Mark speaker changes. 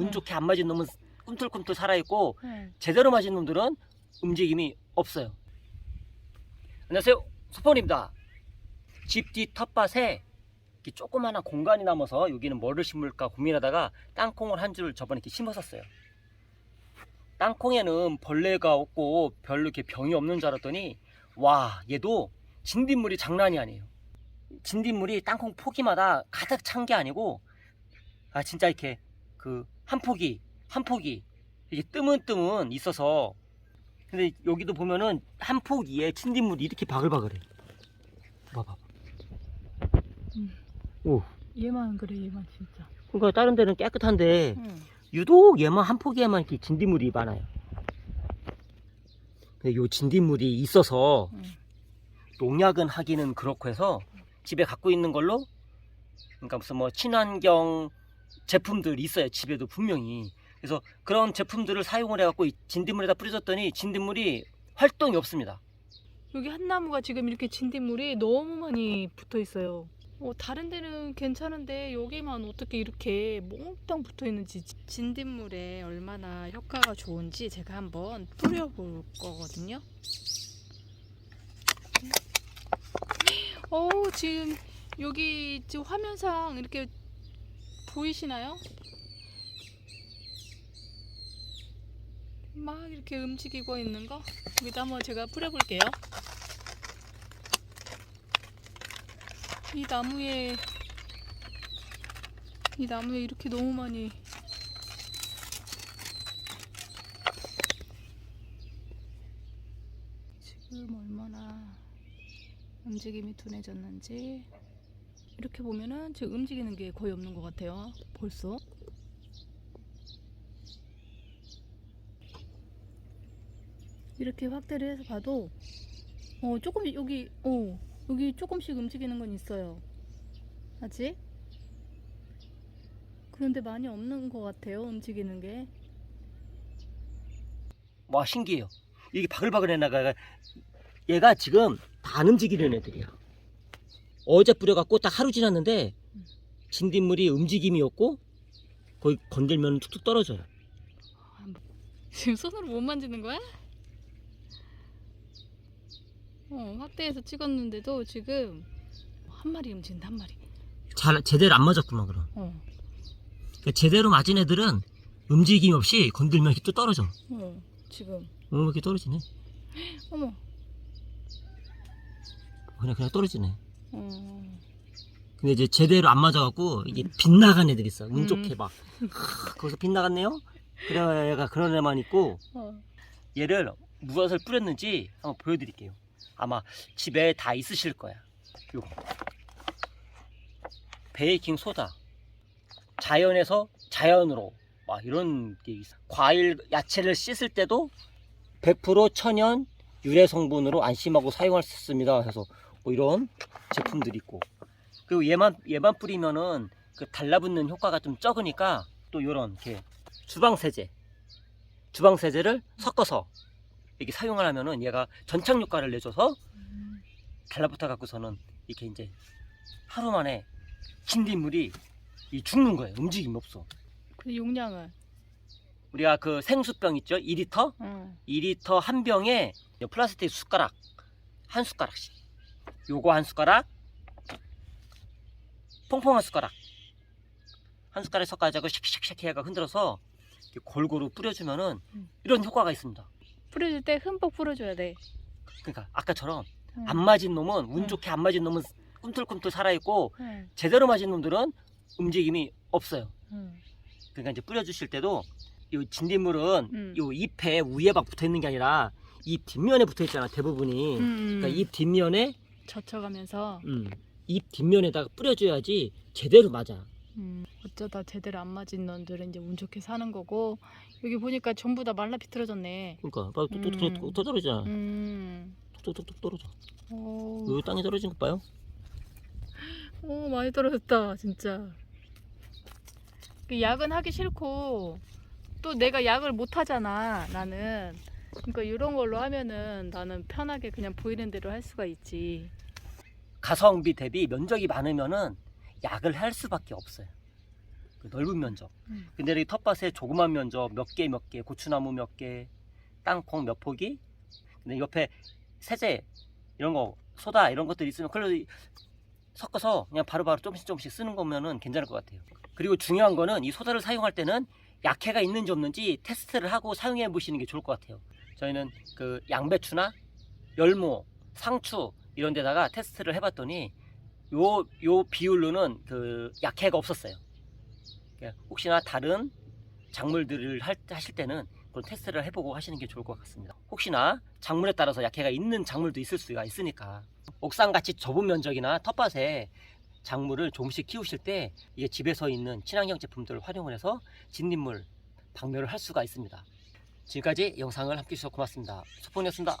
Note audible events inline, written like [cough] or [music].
Speaker 1: 운 좋게 안 맞은 놈은 꿈틀꿈틀 살아있고
Speaker 2: 네.
Speaker 1: 제대로 맞은 놈들은 움직임이 없어요. 안녕하세요. 소폰입니다. 집 뒤 텃밭에 이렇게 조그마한 공간이 남아서 여기는 뭐를 심을까 고민하다가 땅콩을 한 줄 저번에 이렇게 심었었어요. 땅콩에는 벌레가 없고 별로 이렇게 병이 없는 줄 알았더니 와 얘도 진딧물이 장난이 아니에요. 진딧물이 땅콩 포기마다 가득 찬 게 아니고 아 진짜 이렇게 그 한 포기 한 포기 이게 뜨문뜨문 있어서 근데 여기도 보면은 한 포기에 진딧물이 이렇게 바글바글해. 봐봐.
Speaker 2: 음.
Speaker 1: 오.
Speaker 2: 얘만 그래 얘만 진짜.
Speaker 1: 그러니까 다른 데는 깨끗한데
Speaker 2: 응.
Speaker 1: 유독 얘만 한 포기에만 이렇게 진딧물이 많아요. 근데 요 진딧물이 있어서
Speaker 2: 응.
Speaker 1: 농약은 하기는 그렇고 해서 집에 갖고 있는 걸로 그러니까 무슨 뭐 친환경 제품들이 있어요 집에도 분명히 그래서 그런 제품들을 사용을 해갖고 이 진딧물에다 뿌려줬더니 진딧물이 활동이 없습니다
Speaker 2: 여기 한 나무가 지금 이렇게 진딧물이 너무 많이 붙어 있어요. 어, 다른 데는 괜찮은데 여기만 어떻게 이렇게 몽땅 붙어 있는지 진딧물에 얼마나 효과가 좋은지 제가 한번 뿌려볼 거거든요. 어 지금 여기 지금 화면상 이렇게 보이시나요? 막 이렇게 움직이고 있는 거 여기다 한번 제가 뿌려볼게요. 이 나무에 이 나무에 이렇게 너무 많이 지금 얼마나 움직임이 둔해졌는지 이렇게 보면은 지금 움직이는 게 거의 없는 것 같아요. 벌써. 이렇게 확대를 해서 봐도 어 조금 여기 어 여기 조금씩 움직이는 건 있어요. 아직? 그런데 많이 없는 것 같아요. 움직이는 게.
Speaker 1: 와 신기해요 이게 바글바글 해나가 얘가 지금 다 안 움직이는 애들이야 어제 뿌려갖고 딱 하루 지났는데 진딧물이 움직임이 없고 거의 건들면 툭툭 떨어져요
Speaker 2: 지금 손으로 못 만지는 거야? 어 확대해서 찍었는데도 지금 한 마리 움직인다 한 마리.
Speaker 1: 잘 제대로 안 맞았구만 그럼
Speaker 2: 어.
Speaker 1: 그러니까 제대로 맞은 애들은 움직임 없이 건들면 이렇게 또 떨어져
Speaker 2: 어 지금
Speaker 1: 어, 이렇게 떨어지네 [gasps]
Speaker 2: 어머.
Speaker 1: 그냥 그냥 떨어지네
Speaker 2: 어.
Speaker 1: 근데 이제 제대로 안 맞아갖고 이게 빗나간 애들 있어. 운
Speaker 2: 음.
Speaker 1: 좋게 막. 하, 거기서 빗나갔네요? 그래 얘가 그런 애만 있고
Speaker 2: 어.
Speaker 1: 얘를 무엇을 뿌렸는지 한번 보여드릴게요. 아마 집에 다 있으실 거야. 요거 베이킹 소다. 자연에서 자연으로. 막 이런 게 있어. 과일 야채를 씻을 때도 100% 천연 유래 성분으로 안심하고 사용할 수 있습니다. 해서 뭐 이런 제품들이 있고 그리고 얘만 얘만 뿌리면은 그 달라붙는 효과가 좀 적으니까 또 이런 이렇게 주방 세제 주방 세제를 섞어서 이렇게 사용을 하면은 얘가 전착 효과를 내줘서
Speaker 2: 음.
Speaker 1: 달라붙어 갖고서는 이렇게 이제 하루 만에 진딧물이 이 죽는 거예요 움직임이 없어
Speaker 2: 그 용량은.
Speaker 1: 우리가 그 생수병 있죠 2리터
Speaker 2: 어.
Speaker 1: 2리터 한 병에 플라스틱 숟가락 한 숟가락씩 요거 한 숟가락 퐁퐁한 숟가락 한 숟가락 섞어가지고 샥샥샥 해가 흔들어서 골고루 뿌려주면은
Speaker 2: 음.
Speaker 1: 이런 효과가 있습니다
Speaker 2: 뿌려줄 때 흠뻑 뿌려줘야 돼.
Speaker 1: 그러니까 아까처럼
Speaker 2: 응.
Speaker 1: 안 맞은 놈은 운
Speaker 2: 응.
Speaker 1: 좋게 안 맞은 놈은 꿈틀꿈틀 살아있고
Speaker 2: 응.
Speaker 1: 제대로 맞은 놈들은 움직임이 없어요
Speaker 2: 응.
Speaker 1: 그러니까 이제 뿌려주실 때도 이 진딧물은
Speaker 2: 음.
Speaker 1: 이 잎에 위에 막 붙어 있는 게 아니라 잎 뒷면에 붙어 있잖아 대부분이
Speaker 2: 음.
Speaker 1: 그러니까 잎 뒷면에
Speaker 2: 젖혀가면서
Speaker 1: 음, 잎 뒷면에다가 뿌려줘야지 제대로 맞아
Speaker 2: 음, 어쩌다 제대로 안 맞은 놈들은 이제 운 좋게 사는 거고 여기 보니까 전부 다 말라 비틀어졌네.
Speaker 1: 그러니까 봐, 또, 또, 또,
Speaker 2: 음.
Speaker 1: 또, 또 떨어지잖아
Speaker 2: 음.
Speaker 1: 톡톡톡 떨어져
Speaker 2: 오,
Speaker 1: 여기 땅에 떨어진 거 봐요
Speaker 2: 오 많이 떨어졌다 진짜. 그 약은 하기 싫고 또 내가 약을 못 하잖아 나는. 그러니까 이런 걸로 하면은 나는 편하게 그냥 보이는 대로 할 수가 있지.
Speaker 1: 가성비 대비 면적이 많으면은 약을 할 수밖에 없어요 그 넓은 면적.
Speaker 2: 음.
Speaker 1: 근데 이 텃밭에 조그만 면적 몇 개 몇 개, 고추나무 몇 개, 땅콩 몇 포기. 근데 옆에 세제 이런 거 소다 이런 것들 있으면 그걸로 섞어서 그냥 바로 바로 조금씩 조금씩 쓰는 거면은 괜찮을 것 같아요. 그리고 중요한 거는 이 소다를 사용할 때는 약해가 있는지 없는지 테스트를 하고 사용해 보시는 게 좋을 것 같아요. 저희는 그 양배추나 열무, 상추 이런 데다가 테스트를 해봤더니 요, 요 비율로는 그 약해가 없었어요. 그러니까 혹시나 다른 작물들을 할, 하실 때는 그런 테스트를 해보고 하시는 게 좋을 것 같습니다. 혹시나 작물에 따라서 약해가 있는 작물도 있을 수가 있으니까 옥상같이 좁은 면적이나 텃밭에 작물을 조금씩 키우실 때 이게 집에서 있는 친환경 제품들을 활용을 해서 진딧물 박멸을 할 수가 있습니다. 지금까지 영상을 함께 해주셔서 고맙습니다. 소폰이었습니다.